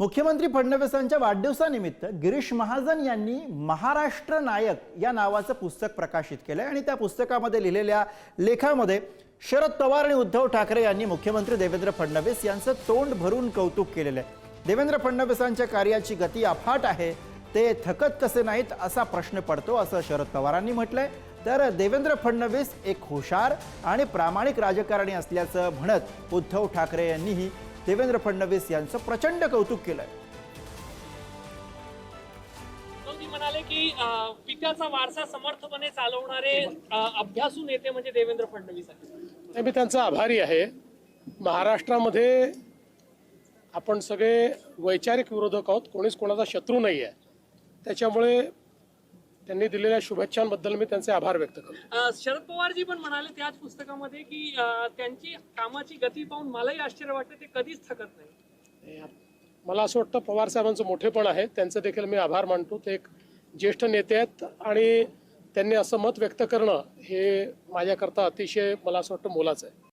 मुख्यमंत्री फडणवीसांच्या वाढदिवसानिमित्त गिरीश महाजन यांनी महाराष्ट्र नायक या नावाचं पुस्तक प्रकाशित केलं आणि त्या पुस्तकामध्ये लिहिलेल्या लेखामध्ये शरद पवार आणि उद्धव ठाकरे यांनी मुख्यमंत्री देवेंद्र फडणवीस यांचं तोंड भरून कौतुक केलेलं आहे देवेंद्र फडणवीसांच्या कार्याची गती अफाट आहे ते थकत कसे नाहीत असा प्रश्न पडतो असं शरद पवारांनी म्हटलंय. तर देवेंद्र फडणवीस एक हुशार आणि प्रामाणिक राजकारणी असल्याचं म्हणत उद्धव ठाकरे यांनीही देवेंद्र फडणवीस यांचं प्रचंड कौतुक केलंय. उद्धवजी म्हणाले की पित्याचा वारसा समर्थपणे चालवणारे अभ्यासू नेते म्हणजे देवेंद्र फडणवीस आहेत. मी त्यांचा आभारी आहे. महाराष्ट्रामध्ये आपण सगळे वैचारिक विरोधक आहोत. कोणीच कोणाचा शत्रू नाही आहे त्याच्यामुळे त्यांनी दिलेल्या शुभेच्छांबद्दल मी त्यांचे आभार व्यक्त करतो. शरद पवारजी पण म्हणाले त्याच पुस्तकामध्ये की त्यांची कामाची गती पाहून मलाही आश्चर्य वाटतं ते कधीच थकत नाही. मला असं वाटतं पवार साहेबांचं मोठेपण आहे त्यांचं देखील मी आभार मानतो. ते एक ज्येष्ठ नेते आहेत आणि त्यांनी असं मत व्यक्त करणं हे माझ्याकरता अतिशय मला असं वाटतं मोलाचं आहे.